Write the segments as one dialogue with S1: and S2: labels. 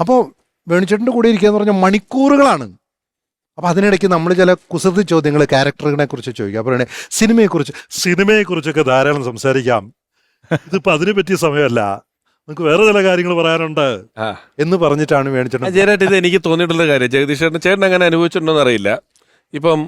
S1: അപ്പോൾ വേണുചേട്ടന്റെ കൂടെ ഇരിക്കുക എന്ന് പറഞ്ഞാൽ മണിക്കൂറുകളാണ്. അപ്പോൾ അതിനിടയ്ക്ക് നമ്മൾ ചില കുസൃതി ചോദ്യങ്ങൾ ക്യാരക്ടറിനെ കുറിച്ച് ചോദിക്കുക അപ്പോൾ സിനിമയെക്കുറിച്ച് സിനിമയെക്കുറിച്ചൊക്കെ ധാരാളം സംസാരിക്കാം. ഇതിപ്പോൾ അതിനെ പറ്റിയ സമയമല്ല. നമുക്ക് വേറെ ചില കാര്യങ്ങൾ പറയാനുണ്ട്. എന്ന് പറഞ്ഞിട്ടാണ് വേണിച്ചേട്ടൻ
S2: ഇത് എനിക്ക് തോന്നിയിട്ടുള്ള കാര്യം. ജഗദീഷ് ചേട്ടൻ ചേട്ടൻ അങ്ങനെ അനുഭവിച്ചിട്ടുണ്ടോ അറിയില്ല. ഇപ്പം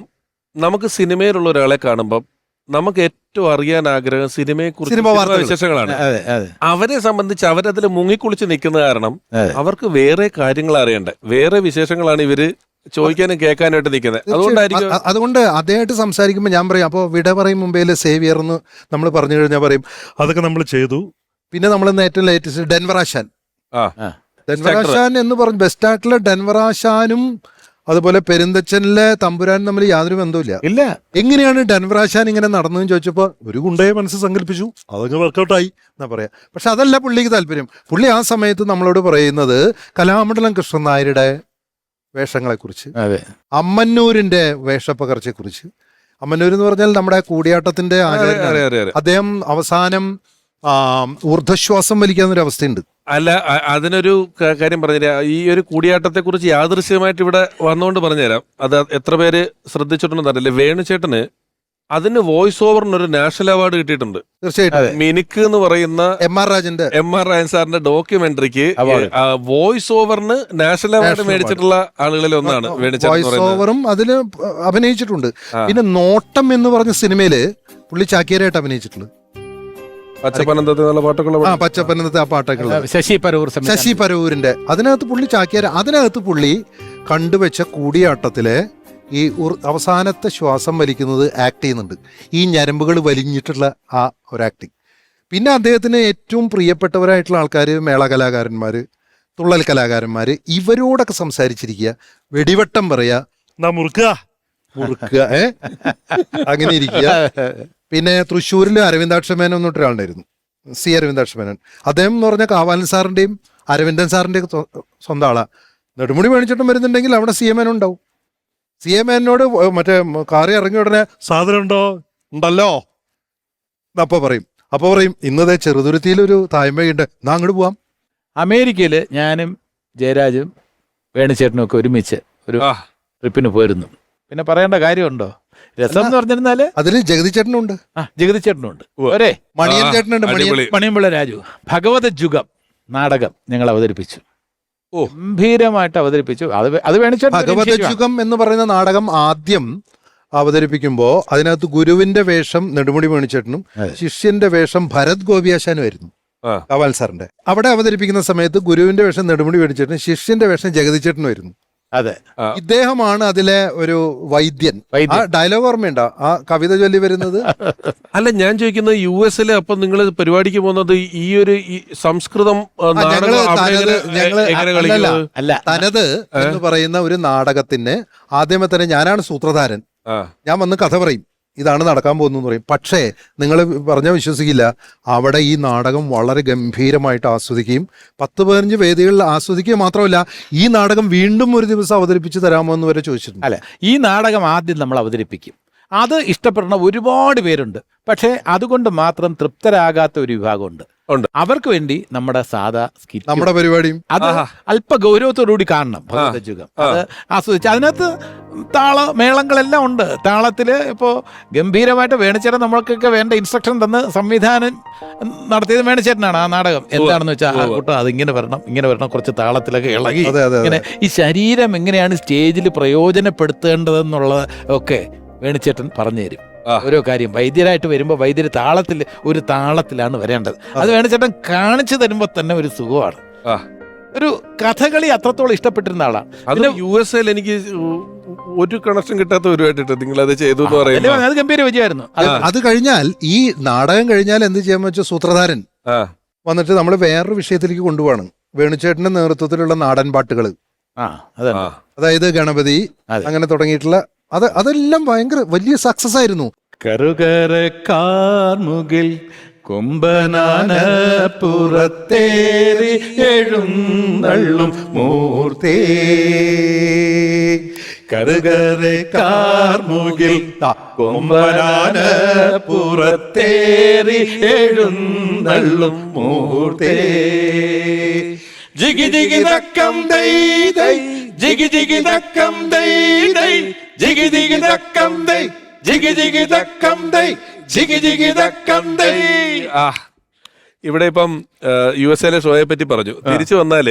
S2: നമുക്ക് സിനിമയിലുള്ള ഒരാളെ കാണുമ്പം നമുക്ക് ഏറ്റവും അറിയാൻ ആഗ്രഹം സിനിമയെ
S1: സിനിമ
S2: കുറിച്ച് വിശേഷങ്ങളാണ്.
S3: അതെ അതെ
S2: അവരെ സംബന്ധിച്ച് അവരതിൽ മുങ്ങിക്കുളിച്ച് നിൽക്കുന്ന കാരണം അവർക്ക് വേറെ കാര്യങ്ങൾ അറിയണ്ടേ. വേറെ വിശേഷങ്ങളാണ് ഇവർ ചോദിക്കാനും കേൾക്കാനായിട്ട് നിൽക്കുന്നത്. അതുകൊണ്ടായിരിക്കും
S1: അതുകൊണ്ട് അദ്ദേഹമായിട്ട് സംസാരിക്കുമ്പോൾ ഞാൻ പറയും അപ്പോൾ വിട പറയും മുമ്പേൽ സേവിയർ എന്ന് നമ്മൾ പറഞ്ഞു കഴിഞ്ഞാൽ പറയും. അതൊക്കെ നമ്മൾ ചെയ്തു. പിന്നെ നമ്മൾ ഇന്ന് ഏറ്റവും ലേറ്റസ്റ്റ് ഡെൻവറാശാൻ. ഡെൻവറാശാൻ എന്ന് പറഞ്ഞു ബെസ്റ്റ് ആയിട്ടുള്ള ഡെൻവറാശാനും അതുപോലെ പെരുന്തച്ചനിലെ തമ്പുരാൻ തമ്മിൽ യാതൊരു ബന്ധവുമില്ല.
S3: ഇല്ല.
S1: എങ്ങനെയാണ് ഡൻവ്രാശാൻ ഇങ്ങനെ നടന്നതെന്ന് ചോദിച്ചപ്പോൾ ഒരു ഗുണ്ടയെ മനസ്സ് സങ്കല്പിച്ചു അതങ്ങ് വർക്കൗട്ടായി എന്നാ പറയാ. പക്ഷെ അതല്ല പുള്ളിക്ക് താല്പര്യം. പുള്ളി ആ സമയത്ത് നമ്മളോട് പറയുന്നത് കലാമണ്ഡലം കൃഷ്ണൻ നായരുടെ വേഷങ്ങളെക്കുറിച്ച്
S3: അതെ.
S1: അമ്മന്നൂരിന്റെ വേഷപ്പകർച്ചയെക്കുറിച്ച്. അമ്മന്നൂർ എന്ന് പറഞ്ഞാൽ നമ്മുടെ കൂടിയാട്ടത്തിന്റെ. അദ്ദേഹം അവസാനം ആ, ഊർധ്വശ്വാസം വലിക്കാവുന്ന ഒരു അവസ്ഥയുണ്ട്
S2: അല്ല അതിനൊരു കാര്യം പറഞ്ഞുതരാം ഈ ഒരു കൂടിയാട്ടത്തെ കുറിച്ച് യാദൃശ്യമായിട്ട് ഇവിടെ വന്നുകൊണ്ട് പറഞ്ഞുതരാം അത് എത്ര പേര് ശ്രദ്ധിച്ചിട്ടുണ്ടെന്ന് അറിയില്ല. വേണുചേട്ടന് അതിന് വോയിസ് ഓവറിന് ഒരു നാഷണൽ അവാർഡ് കിട്ടിയിട്ടുണ്ട്.
S1: തീർച്ചയായിട്ടും.
S2: മിനിക്ക് എന്ന് പറയുന്ന
S1: എം ആർ രാജന്റെ
S2: എം ആർ രാജൻ സാറിന്റെ ഡോക്യുമെന്ററിക്ക് വോയിസ് ഓവറിന് നാഷണൽ അവാർഡ് മേടിച്ചിട്ടുള്ള ആളുകളിൽ ഒന്നാണ്
S1: വോയിസ് ഓവറും അതിൽ അഭിനയിച്ചിട്ടുണ്ട്. പിന്നെ നോട്ടം എന്ന് പറഞ്ഞ സിനിമയിൽ പുള്ളി ചാക്കിയാരായിട്ട് അഭിനയിച്ചിട്ടുള്ളത്
S2: പാട്ടൊക്കെ
S1: ആ പച്ചപ്പനന്തത്തെ ആ പാട്ടൊക്കെ ഉള്ളത്
S3: ശശി പരൂർ സംവിധാനം.
S1: ശശി പരൂരിന്റെ അതിനകത്ത് പുള്ളി ചാക്യാര അതിനകത്ത് പുള്ളി കണ്ടുവെച്ച കൂടിയാട്ടത്തിലെ ഈ ഉർ- അവസാനത്തെ ശ്വാസം വലിക്കുന്നത് ആക്ട് ചെയ്യുന്നുണ്ട്. ഈ ഞരമ്പുകൾ വലിഞ്ഞിട്ടുള്ള ആ ഒരു ആക്ടിങ് പിന്നെ അദ്ദേഹത്തിന് ഏറ്റവും പ്രിയപ്പെട്ടവരായിട്ടുള്ള ആൾക്കാർ മേള കലാകാരന്മാർ തുള്ളൽ കലാകാരന്മാർ ഇവരോടൊക്കെ സംസാരിച്ചിരിക്കുക. വെടിവട്ടം പറയുക നാ മുറുക്കുക മുറുക്കുക ഏ? അങ്ങനെ ഇരിക്കുക. പിന്നെ തൃശ്ശൂരിൽ അരവിന്ദാക്ഷമേനൻ എന്നിട്ട് ഒരാളുണ്ടായിരുന്നു സി അരവിന്ദാക്ഷമേനൻ അദ്ദേഹം എന്ന് പറഞ്ഞാൽ കാവാലൻ സാറിന്റെയും അരവിന്ദൻ സാറിന്റെയും സ്വ- സ്വന്തം ആളാണ് നെടുമുടി മേടിച്ചിട്ടും വരുന്നുണ്ടെങ്കിൽ അവിടെ സി എം എൻ ഉണ്ടാവും. സി എം എന്നോട് മറ്റേ കാറി ഇറങ്ങിയ ഉടനെ സാധനം ഉണ്ടോ? ഉണ്ടല്ലോ. അപ്പോൾ പറയും. അപ്പോൾ പറയും ഇന്നത്തെ ചെറുതുരുത്തിയിലൊരു തായ്മയുണ്ട് എന്നാ അങ്ങോട്ട് പോവാം.
S3: അമേരിക്കയിൽ ഞാനും ജയരാജും വേണുചേട്ടനും ഒക്കെ ഒരുമിച്ച് ഒരു ട്രിപ്പിന് പോയിരുന്നു. പിന്നെ പറയേണ്ട കാര്യമുണ്ടോ? രസം എന്ന് പറഞ്ഞിരുന്നാൽ
S1: അതിൽ ജഗതി ചേട്ടനുണ്ട്.
S3: ആ ജഗതി ചേട്ടനുണ്ട്. ഒരേ.
S1: മണിയൻ ചേട്ടനുണ്ട് മണിയൻ.
S3: മണിയമ്പിള്ള രാജു ഭഗവത ജുഗം നാടകം ഞങ്ങൾ അവതരിപ്പിച്ചു.
S2: ഓ.
S3: ഗംഭീരമായിട്ട് അവതരിപ്പിച്ചു. അത് അത് വേണിച്ച
S1: ഭഗവത ജുഗം എന്ന് പറയുന്ന നാടകം ആദ്യം അവതരിപ്പിക്കുമ്പോൾ അതിനകത്ത് ഗുരുവിന്റെ വേഷം നെടുമുടി മേണിച്ചേട്ടനും
S3: ചേട്ടനും
S1: ശിഷ്യന്റെ വേഷം ഭരത് ഗോപിയാശാനും ആയിരുന്നു. കവാൽ സാറിന്റെ. അവിടെ അവതരിപ്പിക്കുന്ന സമയത്ത് ഗുരുവിന്റെ വേഷം നെടുമുടി മേടിച്ചേട്ടനും ശിഷ്യന്റെ വേഷം ജഗതിച്ചേട്ടനും ആയിരുന്നു.
S3: അതെ.
S1: ഇദ്ദേഹമാണ് അതിലെ ഒരു വൈദ്യൻ. ആ ഡയലോഗ് ഓർമ്മയുണ്ടോ? ആ കവിത ചൊല്ലി വരുന്നത്?
S2: അല്ല ഞാൻ ചോദിക്കുന്നത് യു എസിലെ അപ്പൊ നിങ്ങൾ പരിപാടിക്ക് പോകുന്നത് ഈ ഒരു സംസ്കൃതം
S3: അല്ല.
S1: തനത് എന്ന് പറയുന്ന ഒരു നാടകത്തിന് ആദ്യമേ തന്നെ ഞാനാണ് സൂത്രധാരൻ. ഞാൻ വന്ന് കഥ പറയും. ഇതാണ് നടക്കാൻ പോകുന്നതെന്ന് പറയും. പക്ഷേ നിങ്ങൾ പറഞ്ഞാൽ വിശ്വസിക്കില്ല. അവിടെ ഈ നാടകം വളരെ ഗംഭീരമായിട്ട് ആസ്വദിക്കുകയും പത്ത് പതിനഞ്ച് വേദികളിൽ ആസ്വദിക്കുക മാത്രമല്ല ഈ നാടകം വീണ്ടും ഒരു ദിവസം അവതരിപ്പിച്ച് തരാമോ എന്ന് വരെ ചോദിച്ചിട്ടുണ്ട്.
S3: അല്ല ഈ നാടകം ആദ്യം നമ്മൾ അവതരിപ്പിക്കും. അത് ഇഷ്ടപ്പെടുന്ന ഒരുപാട് പേരുണ്ട്. പക്ഷേ അതുകൊണ്ട് മാത്രം തൃപ്തരാകാത്ത ഒരു വിഭാഗമുണ്ട്.
S2: ഉണ്ട്.
S3: അവർക്ക് വേണ്ടി നമ്മുടെ സാധാ സ്കിറ്റ്
S1: നമ്മുടെ പരിപാടിയും.
S3: അത്. അല്പ ഗൗരവത്തോടുകൂടി കാണണം. ഭഗവതജുഗം അത് ആസ്വദിച്ച്. അതിനകത്ത് താള മേളങ്ങളെല്ലാം ഉണ്ട്. താളത്തിൽ ഇപ്പോ ഗംഭീരമായിട്ട് വേണിച്ചേരൻ നമ്മൾക്കൊക്കെ വേണ്ട ഇൻസ്ട്രക്ഷൻ തന്ന് സംവിധാനം നടത്തിയത് വേണിച്ചേരനാണ് ആ നാടകം. എന്താണെന്ന് വെച്ചാൽ ആ കൂട്ടം അതിങ്ങനെ വരണം ഇങ്ങനെ വരണം കുറച്ച് താളത്തിലൊക്കെ ഇളകി ഇങ്ങനെ ഈ ശരീരം എങ്ങനെയാണ് സ്റ്റേജിൽ പ്രയോജനപ്പെടുത്തേണ്ടതെന്നുള്ളത് ഒക്കെ വേണിച്ചേട്ടൻ പറഞ്ഞു തരും. ഓരോ കാര്യം. വൈദ്യരായിട്ട് വരുമ്പോൾ വൈദ്യർ താളത്തിൽ ഒരു താളത്തിലാണ് വരേണ്ടത്. അത് വേണ ചേട്ടൻ കാണിച്ചു തരുമ്പോൾ തന്നെ ഒരു സുഖമാണ്. ഒരു കഥകളി അത്രത്തോളം ഇഷ്ടപ്പെട്ടിരുന്ന ആളാണ്.
S2: അത് യു എസ് എയിൽ എനിക്ക് ഒരു കണക്ഷൻ കിട്ടാത്ത പരിപാടിയിട്ട് നിങ്ങൾ അത് ചെയ്തു എന്ന് പറയുന്നത്?
S3: അത് ഗംഭീര വിജയമായിരുന്നു. അത്
S1: കഴിഞ്ഞാൽ ഈ നാടകം കഴിഞ്ഞാൽ എന്ത് ചെയ്യാൻ വെച്ചാൽ സൂത്രധാരൻ വന്നിട്ട് നമ്മൾ വേറൊരു വിഷയത്തിലേക്ക് കൊണ്ടുപോവാണ്. വേണുചേട്ടന്റെ നേതൃത്വത്തിലുള്ള നാടൻ പാട്ടുകൾ
S3: അതാണ്
S1: അതായത് ഗണപതി അങ്ങനെ തുടങ്ങിയിട്ടുള്ള അത് അതെല്ലാം ഭയങ്കര വലിയ സക്സസ് ആയിരുന്നു.
S3: കരുകരക്കാർമുകിൽ കാർമുകിൽ കുംഭനാന പുറത്തേറി എഴുന്നള്ളും മൂർത്തേ. കരുകരക്കാർമുകിൽ കാർമുകിൽ കുംഭനാന പുറത്തേറി എഴുന്നള്ളും മൂർത്തേ.
S2: ജിഗി ജിഗി തക്കം ദൈ ദൈ ജിഗി ജിഗി തക്കം ദൈ ദൈ ജിഗി ജിഗി ദക്കം ദൈ ജിഗി ജിഗി ദക്കം ദൈ ജിഗി ജിഗി ദക്കം ദൈ ആ ഇവിടെ ഇപ്പം യു എസ് എയിലെ ഷോയെ പറ്റി പറഞ്ഞു. തിരിച്ചു വന്നാൽ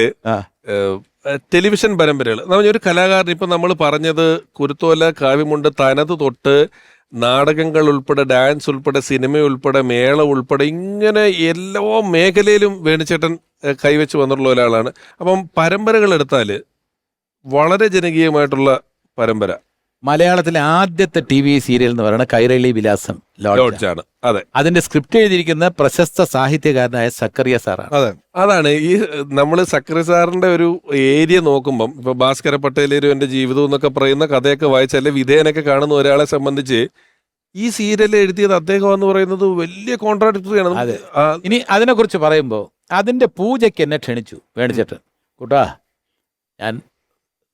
S2: ടെലിവിഷൻ പരമ്പരകൾ. നമ്മൾ ഒരു കലാകാരൻ ഇപ്പൊ നമ്മൾ പറഞ്ഞത് കുരുത്തോല കാവ്യമുണ്ട് തനത് തൊട്ട് നാടകങ്ങൾ ഉൾപ്പെടെ ഡാൻസ് ഉൾപ്പെടെ സിനിമ ഉൾപ്പെടെ മേള ഉൾപ്പെടെ ഇങ്ങനെ എല്ലാ മേഖലയിലും വേണിച്ചേട്ടൻ കൈവച്ച് വന്നിട്ടുള്ള ഒരാളാണ്. അപ്പം പരമ്പരകൾ എടുത്താൽ വളരെ ജനകീയമായിട്ടുള്ള പരമ്പര.
S3: മലയാളത്തിലെ ആദ്യത്തെ ടി വി സീരിയൽ എന്ന് പറയുന്നത് കൈരളി വിലാസം ലോഡ്ജ്
S2: ആണ്. അതെ.
S3: അതിന്റെ സ്ക്രിപ്റ്റ് എഴുതിയിരിക്കുന്ന പ്രശസ്ത സാഹിത്യകാരനായ സക്കറിയ സാറാണ്.
S1: അതെ.
S2: അതാണ് ഈ നമ്മൾ സക്കറിയ സാറിന്റെ ഒരു ഏരിയ നോക്കുമ്പം ഇപ്പൊ ഭാസ്കര പട്ടേലൊരു എന്റെ ജീവിതം എന്നൊക്കെ പറയുന്ന കഥയൊക്കെ വായിച്ചാൽ വിധേയനൊക്കെ കാണുന്ന ഒരാളെ സംബന്ധിച്ച് ഈ സീരിയൽ എഴുതിയത് അദ്ദേഹം എന്ന് പറയുന്നത് വലിയ കോൺട്രാഡിക്ടറി ആണ്
S3: അതെ.
S2: അതിനെ
S3: ഇനി അതിനെക്കുറിച്ച് പറയുമ്പോൾ അതിന്റെ പൂജയ്ക്ക് എന്നെ ക്ഷണിച്ചു വേണിച്ചേട്ടൻ കൂട്ടാ ഞാൻ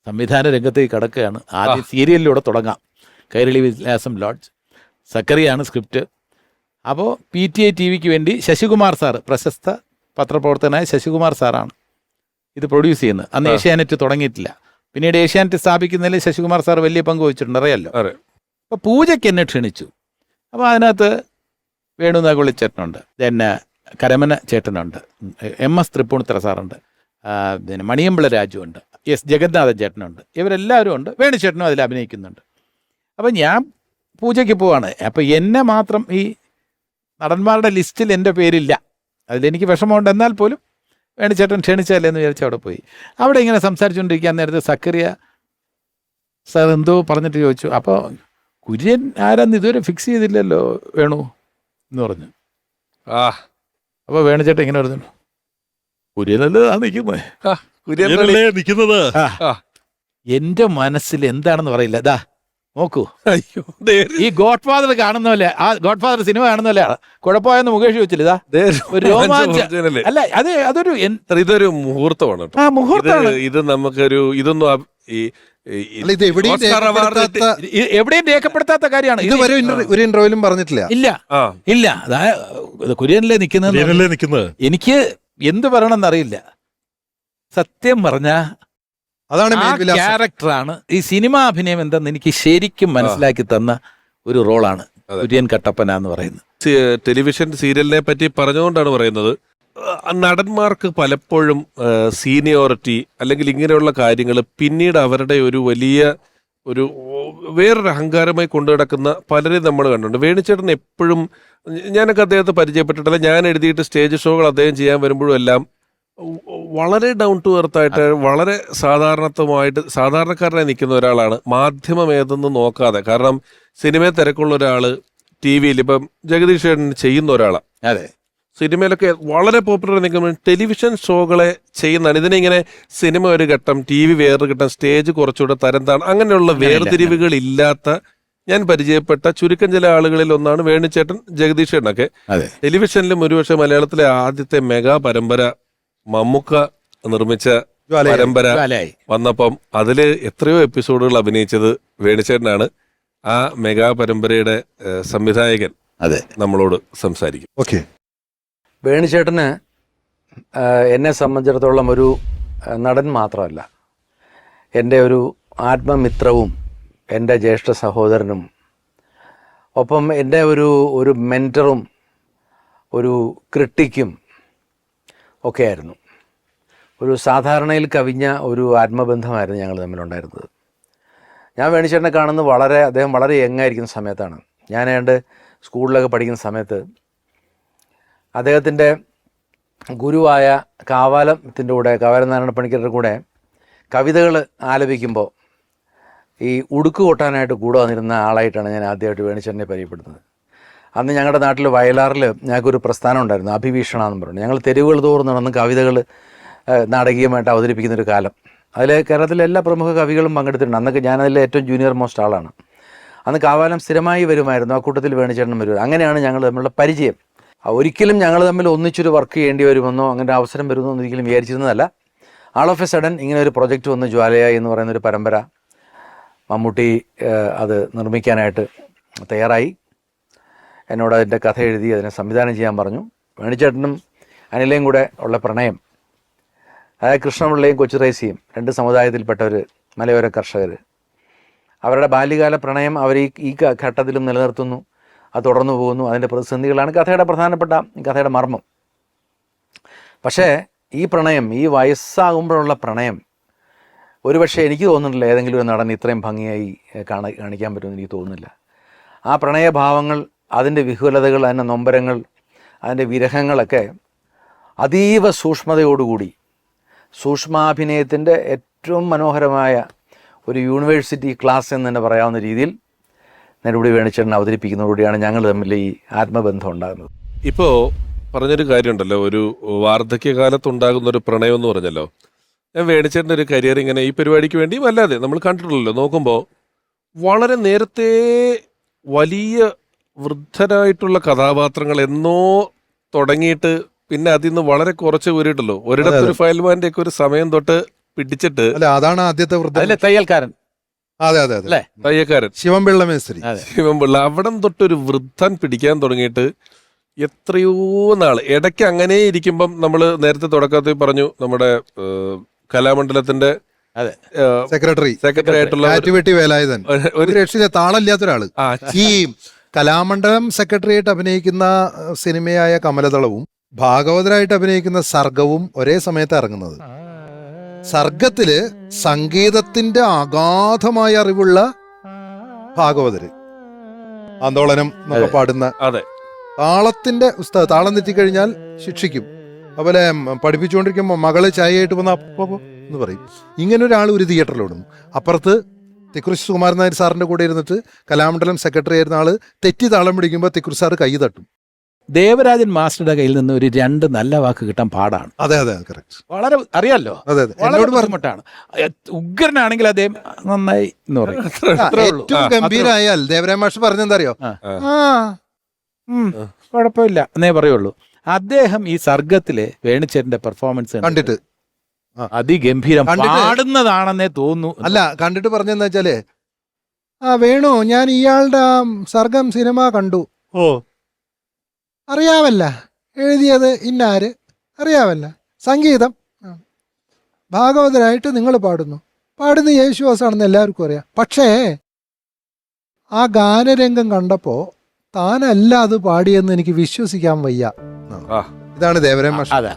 S3: സംവിധാന രംഗത്തേക്ക് കടക്കുകയാണ്. ആദ്യ സീരിയലിലൂടെ തുടങ്ങാം. കൈരളി വിലാസം ലോഡ്ജ്. സക്കറിയാണ് സ്ക്രിപ്റ്റ്. അപ്പോൾ പി ടി ഐ ടി വിക്ക് വേണ്ടി ശശികുമാർ സാർ പ്രശസ്ത പത്രപ്രവർത്തകനായ ശശികുമാർ സാറാണ് ഇത് പ്രൊഡ്യൂസ് ചെയ്യുന്നത്. അന്ന് ഏഷ്യാനെറ്റ് തുടങ്ങിയിട്ടില്ല. പിന്നീട് ഏഷ്യാനെറ്റ് സ്ഥാപിക്കുന്നതിൽ ശശികുമാർ സാർ വലിയ പങ്ക് വഹിച്ചിട്ടുണ്ട്. അറിയാലോ? അപ്പോൾ പൂജയ്ക്ക് എന്നെ ക്ഷണിച്ചു. അപ്പോൾ അതിനകത്ത് വേണുനാഗുളി ചേട്ടനുണ്ട് പിന്നെ കരമന ചേട്ടനുണ്ട്. എം എസ് തൃപ്പൂണിത്തറ സാറുണ്ട്. പിന്നെ മണിയമ്പിള രാജുണ്ട് എസ് ജഗന്നാഥൻ ചേട്ടനുണ്ട്. ഇവരെല്ലാവരും ഉണ്ട്. വേണു ചേട്ടനും അതിൽ അഭിനയിക്കുന്നുണ്ട്. അപ്പം ഞാൻ പൂജയ്ക്ക് പോവാണ്. അപ്പം എന്നെ മാത്രം ഈ നടന്മാരുടെ ലിസ്റ്റിൽ എന്റെ പേരില്ല. അതിലെനിക്ക് വിഷമമുണ്ട്. എന്നാൽ പോലും വേണുചേട്ടൻ ക്ഷണിച്ചല്ലേ എന്ന് വിചാരിച്ച് അവിടെ പോയി. അവിടെ ഇങ്ങനെ സംസാരിച്ചുകൊണ്ടിരിക്കാൻ നേരത്തെ സക്കറിയ സാർ എന്തോ പറഞ്ഞിട്ട് ചോദിച്ചു. അപ്പോൾ കുര്യൻ ആരാന്ന് ഇതുവരെ ഫിക്സ് ചെയ്തില്ലല്ലോ വേണു എന്ന് പറഞ്ഞു.
S2: ആ.
S3: അപ്പോൾ വേണുചേട്ടൻ ഇങ്ങനെ പറഞ്ഞു കുര്യനല്ലേ നിൽക്കുന്നത് എന്റെ മനസ്സിൽ എന്താണെന്ന് പറയില്ല. ദാ നോക്കൂ.
S2: അയ്യോ ദേ.
S3: ഈ ഗോഡ് ഫാദർ കാണുന്ന പോലെ ആ ഗോഡ് ഫാദർ സിനിമ കാണുന്ന പോലെ കുഴപ്പമായെന്ന് മുകേഷ് ചോദിച്ചില്ല ഇതാ ഒരു രോമാഞ്ച അല്ല അത് അതൊരു
S2: ഇതൊരു മുഹൂർത്തമാണ്
S3: ആ
S2: ഇത്
S3: മുഹൂർത്തമാണ്.
S2: ഇത് നമുക്കൊരു ഇതൊന്നും ഈ
S1: എവിടെയും രേഖപ്പെടുത്താത്ത
S3: കാര്യമാണ്. ഇത്
S1: ഇതുവരെ ഒരു ഇന്റർവ്യൂലും പറഞ്ഞിട്ടില്ല.
S3: ഇല്ല. ഇല്ല. കുര്യനിലെ
S4: കുര്യനല്ലേ നിൽക്കുന്നത്
S3: എനിക്ക് എന്ത് പറയണമെന്നറിയില്ല. സത്യം പറഞ്ഞ
S1: അതാണ്
S3: ആ ക്യാരക്ടറാണ് ഈ സിനിമാ അഭിനയം എന്തെന്ന് എനിക്ക് ശരിക്കും മനസ്സിലാക്കി തന്ന ഒരു റോളാണ്. കുര്യൻ കട്ടപ്പന എന്ന് പറയുന്നത്
S2: ടെലിവിഷൻ സീരിയലിനെ പറ്റി പറഞ്ഞുകൊണ്ടാണ് പറയുന്നത്. നടന്മാർക്ക് പലപ്പോഴും സീനിയോറിറ്റി അല്ലെങ്കിൽ ഇങ്ങനെയുള്ള കാര്യങ്ങൾ പിന്നീട് അവരുടെ ഒരു വലിയ ഒരു വേറൊരു അഹങ്കാരമായി കൊണ്ടു നടക്കുന്ന പലരെയും നമ്മൾ കണ്ടിട്ടുണ്ട്. വേണിച്ചേട്ടൻ എപ്പോഴും ഞാനൊക്കെ അദ്ദേഹത്തെ പരിചയപ്പെട്ടിട്ടില്ല ഞാൻ എഴുതിയിട്ട് സ്റ്റേജ് ഷോകൾ അദ്ദേഹം ചെയ്യാൻ വരുമ്പോഴും എല്ലാം വളരെ ഡൗൺ ടു എർത്തായിട്ട് വളരെ സാധാരണത്വമായിട്ട് സാധാരണക്കാരനായി നിൽക്കുന്ന ഒരാളാണ്. മാധ്യമം ഏതെന്ന് നോക്കാതെ കാരണം സിനിമയെ തിരക്കുള്ള ഒരാൾ ടി വിയിൽ ഇപ്പം ജഗദീഷ് ചേട്ടൻ ചെയ്യുന്ന ഒരാളാണ്
S3: അതെ.
S2: സിനിമയിലൊക്കെ വളരെ പോപ്പുലർ നിൽക്കുമ്പോൾ ടെലിവിഷൻ ഷോകളെ ചെയ്യുന്നതാണ്. ഇതിനെ ഇങ്ങനെ സിനിമ ഒരു ഘട്ടം ടി വി വേറൊരു ഘട്ടം സ്റ്റേജ് കുറച്ചുകൂടെ തരംതാണ്. അങ്ങനെയുള്ള വേർതിരിവുകൾ ഇല്ലാത്ത ഞാൻ പരിചയപ്പെട്ട ചുരുക്കം ചില ആളുകളിൽ ഒന്നാണ് വേണുചേട്ടൻ ജഗദീഷ് ചേട്ടനൊക്കെ. ടെലിവിഷനിലും ഒരുപക്ഷെ മലയാളത്തിലെ ആദ്യത്തെ മെഗാ പരമ്പര മമ്മുക്ക നിർമ്മിച്ച പരമ്പര. വന്നപ്പം അതിൽ എത്രയോ എപ്പിസോഡുകൾ അഭിനയിച്ചത് വേണുചേട്ടനാണ്. ആ മെഗാ പരമ്പരയുടെ സംവിധായകൻ
S3: അതെ.
S2: നമ്മളോട് സംസാരിക്കും.
S1: ഓക്കെ.
S5: വേണുചേട്ടന് എന്നെ സംബന്ധിച്ചിടത്തോളം ഒരു നടൻ മാത്രമല്ല. എന്റെ ഒരു ആത്മമിത്രവും എന്റെ ജ്യേഷ്ഠ സഹോദരനും ഒപ്പം എന്റെ ഒരു ഒരു മെന്ററും ഒരു ക്രിട്ടിക്കും ഒക്കെയായിരുന്നു. ഒരു സാധാരണയിൽ കവിഞ്ഞ ഒരു ആത്മബന്ധമായിരുന്നു ഞങ്ങൾ തമ്മിലുണ്ടായിരുന്നത്. ഞാൻ വേണിച്ചേട്ടനെ കാണുന്നത് വളരെ അദ്ദേഹം വളരെ യങ്ങായിരിക്കുന്ന സമയത്താണ്. ഞാൻ ഏതാണ്ട് സ്കൂളിലൊക്കെ പഠിക്കുന്ന സമയത്ത് അദ്ദേഹത്തിന്റെ ഗുരുവായ കാവാലത്തിന്റെ കൂടെ കാവാലം നാരായണ പണിക്കരുടെ കൂടെ കവിതകൾ ആലപിക്കുമ്പോൾ ഈ ഉടുക്ക് കൊട്ടാനായിട്ട് കൂടെ വന്നിരുന്ന ആളായിട്ടാണ് ഞാൻ ആദ്യമായിട്ട് വേണിച്ചേട്ടനെ പരിചയപ്പെടുന്നത്. അന്ന് ഞങ്ങളുടെ നാട്ടിൽ വയലാറിൽ ഞങ്ങൾക്കൊരു പ്രസ്ഥാനം ഉണ്ടായിരുന്നു അഭിഭീഷണ എന്ന് പറഞ്ഞു. ഞങ്ങൾ തെരുവുകൾ തോറും നടന്ന് കവിതകൾ നാടകീയമായിട്ട് അവതരിപ്പിക്കുന്ന ഒരു കാലം. അതിൽ കേരളത്തിലെ എല്ലാ പ്രമുഖ കവികളും പങ്കെടുത്തിട്ടുണ്ട്. അന്നൊക്കെ ഞാനതിലെ ഏറ്റവും ജൂനിയർ മോസ്റ്റ് ആളാണ്. അന്ന് കാവാലം സ്ഥിരമായി വരുമായിരുന്നു ആ കൂട്ടത്തിൽ വേണിച്ചേട്ടനും വരുമായിരുന്നു. അങ്ങനെയാണ് ഞങ്ങൾ തമ്മിലുള്ള പരിചയം. ഒരിക്കലും ഞങ്ങൾ തമ്മിൽ ഒന്നിച്ചൊരു വർക്ക് ചെയ്യേണ്ടി വരുമെന്നോ അങ്ങനെ അവസരം വരുമെന്നോ ഒരിക്കലും വിചാരിച്ചിരുന്നതല്ല. ആൾ ഓഫ് എ സഡൻ ഇങ്ങനെ ഒരു പ്രൊജക്റ്റ് വന്ന് ജ്വാലയ എന്ന് പറയുന്ന ഒരു പരമ്പര മമ്മൂട്ടി അത് നിർമ്മിക്കാനായിട്ട് തയ്യാറായി. എന്നോട് അതിന്റെ കഥ എഴുതി അതിനെ സംവിധാനം ചെയ്യാൻ പറഞ്ഞു. വേണിച്ചേട്ടനും അനിലയും കൂടെ ഉള്ള പ്രണയം. അതായത് കൃഷ്ണപിള്ളയും കൊച്ചുറേസിയും രണ്ട് സമുദായത്തിൽപ്പെട്ട ഒരു മലയോര കർഷകർ അവരുടെ ബാല്യകാല പ്രണയം അവർ ഈ ഘട്ടത്തിലും നിലനിർത്തുന്നു. അത് തുടർന്നു പോകുന്നു. അതിന്റെ പ്രതിസന്ധികളാണ് കഥയുടെ പ്രധാനപ്പെട്ട കഥയുടെ മർമ്മം. പക്ഷേ ഈ പ്രണയം ഈ വയസ്സാകുമ്പോഴുള്ള പ്രണയം ഒരുപക്ഷെ എനിക്ക് തോന്നുന്നില്ല ഏതെങ്കിലും ഒരു നടൻ ഇത്രയും ഭംഗിയായി കാണ കാണിക്കാൻ പറ്റുമെന്ന് എനിക്ക് തോന്നുന്നില്ല. ആ പ്രണയഭാവങ്ങൾ അതിന്റെ വിഹുലതകൾ അതിന്റെ നൊമ്പരങ്ങൾ അതിന്റെ വിരഹങ്ങളൊക്കെ അതീവ സൂക്ഷ്മതയോടുകൂടി സൂക്ഷ്മാഭിനയത്തിന്റെ ഏറ്റവും മനോഹരമായ ഒരു യൂണിവേഴ്സിറ്റി ക്ലാസ് എന്ന് തന്നെ പറയാവുന്ന രീതിയിൽ നെടുപടി വേണിച്ചേട്ടൻ അവതരിപ്പിക്കുന്നതോടുകൂടിയാണ് ഞങ്ങൾ തമ്മിൽ ഈ ആത്മബന്ധം ഉണ്ടാകുന്നത്.
S2: ഇപ്പോൾ പറഞ്ഞൊരു കാര്യമുണ്ടല്ലോ ഒരു വാർദ്ധക്യകാലത്ത് ഉണ്ടാകുന്ന ഒരു പ്രണയം എന്ന് പറഞ്ഞല്ലോ. ഞാൻ വേണിച്ചേട്ടന്റെ ഒരു കരിയർ ഇങ്ങനെ ഈ പരിപാടിക്ക് വേണ്ടി അല്ലാതെ നമ്മൾ കണ്ടിട്ടുള്ളല്ലോ നോക്കുമ്പോൾ വളരെ നേരത്തെ വലിയ വൃദ്ധരായിട്ടുള്ള കഥാപാത്രങ്ങൾ എന്നോ തുടങ്ങിയിട്ട് പിന്നെ അതിൽ നിന്ന് വളരെ കുറച്ച് ഊരിയിട്ടുള്ളൂ. ഒരിടത്തൊരു ഫയൽമാന്റെ ഒക്കെ ഒരു സമയം തൊട്ട് പിടിച്ചിട്ട്
S1: അല്ല അതാണ് ആദ്യത്തെ വൃദ്ധ
S3: തയ്യൽക്കാരൻ.
S1: അതെ അതെ അതെ.
S3: അല്ലേ?
S2: തയ്യക്കാരൻ
S1: ശിവൻപിള്ള മേസ്ത്രി.
S2: ശിവൻപിള്ള. അവിടം തൊട്ടൊരു വൃദ്ധൻ പിടിക്കാൻ തുടങ്ങിയിട്ട് എത്രയോ നാൾ. ഇടയ്ക്ക് അങ്ങനെ ഇരിക്കുമ്പം നമ്മൾ നേരത്തെ തുടക്കത്തിൽ പറഞ്ഞു നമ്മുടെ കലാമണ്ഡലത്തിന്റെ
S3: അതെ.
S1: സെക്രട്ടറി.
S2: സെക്രട്ടറി ആയിട്ടുള്ള ഒരു-
S1: ആറ്റുവെട്ടി വേലായുധൻ.
S2: ഒരു-
S1: ഒരു രക്ഷയില്ല താളമില്ലാത്ത
S2: ഒരാൾ.
S1: ഈ കലാമണ്ഡലം സെക്രട്ടറിയായിട്ട് അഭിനയിക്കുന്ന സിനിമയായ കമലതളവും ഭാഗവതരായിട്ട് അഭിനയിക്കുന്ന സർഗവും ഒരേ സമയത്ത് ഇറങ്ങുന്നത്. സർഗത്തിൽ സംഗീതത്തിന്റെ അഗാധമായ അറിവുള്ള ഭാഗവതര്. ആന്തോളനം എന്നൊക്കെ പാടുന്ന
S2: അതെ.
S1: താളത്തിന്റെ ഉസ്താദ് താളം തെറ്റിക്കഴിഞ്ഞാൽ ശിക്ഷിക്കും. അതുപോലെ പഠിപ്പിച്ചുകൊണ്ടിരിക്കുമ്പോ പഠിപ്പിച്ചുകൊണ്ടിരിക്കുമ്പോൾ മകൾ ചായയായിട്ട് വന്ന അപ്പോ എന്ന് പറയും. ഇങ്ങനെ ഒരാൾ ഒരു തിയേറ്ററിലോടുന്നു അപ്പുറത്ത് തിക്കുറിശ് സുകുമാരൻ നായർ സാറിന്റെ കൂടെ ഇരുന്നിട്ട് കലാമണ്ഡലം സെക്രട്ടറി ആയിരുന്ന ആൾ തെറ്റി താളം പിടിക്കുമ്പോൾ തിക്കുറിശ് സാറ് കൈ തട്ടും.
S3: ദേവരാജൻ മാസ്റ്ററുടെ കയ്യിൽ നിന്ന് ഒരു രണ്ട് നല്ല വാക്ക് കിട്ടാൻ പാടാണ്.
S1: അതെ അതെ
S3: വളരെ അറിയാലോ?
S1: അതെ അതെ.
S3: വളരെ
S1: എന്നോട് പറഞ്ഞു
S3: ബുദ്ധിമുട്ടാണ്. ഉഗ്രനാണെങ്കിൽ അദ്ദേഹം നന്നായി എന്ന് പറയും. അത്രേ ഉള്ളൂ.
S1: ഏറ്റവും ഗംഭീരായാൽ ദേവരായ മാഷ് പറഞ്ഞെന്തറിയോ?
S3: ആ. ഉം, കുഴപ്പമില്ല. എന്നേ പറയുള്ളൂ. അദ്ദേഹം ഈ സർഗത്തിലെ വേണിച്ചേരന്റെ പെർഫോമൻസ്
S1: കണ്ടിട്ട്
S3: അതിഗംഭീരം
S1: കണ്ടിട്ട്
S3: പാടുന്നതാണെന്നേ തോന്നുന്നു
S1: അല്ല കണ്ടിട്ട് പറഞ്ഞെന്ന് വെച്ചാൽ ആ വേണു ഞാൻ ഇയാളുടെ ആ സർഗം സിനിമ കണ്ടു. ഓ. അറിയാവല്ല. എഴുതിയത് ഇന്നാര്? അറിയാവല്ല. സംഗീതം. ഭാഗവതരായിട്ട് നിങ്ങൾ പാടുന്നു. പാടുന്ന യേശുദാസാണെന്ന് എല്ലാവർക്കും അറിയാം. പക്ഷേ ആ ഗാനരംഗം കണ്ടപ്പോ താനല്ല അത് പാടിയെന്ന് എനിക്ക് വിശ്വസിക്കാൻ വയ്യ. ഇതാണ് ദേവരം മാഷ്.
S3: അതെ.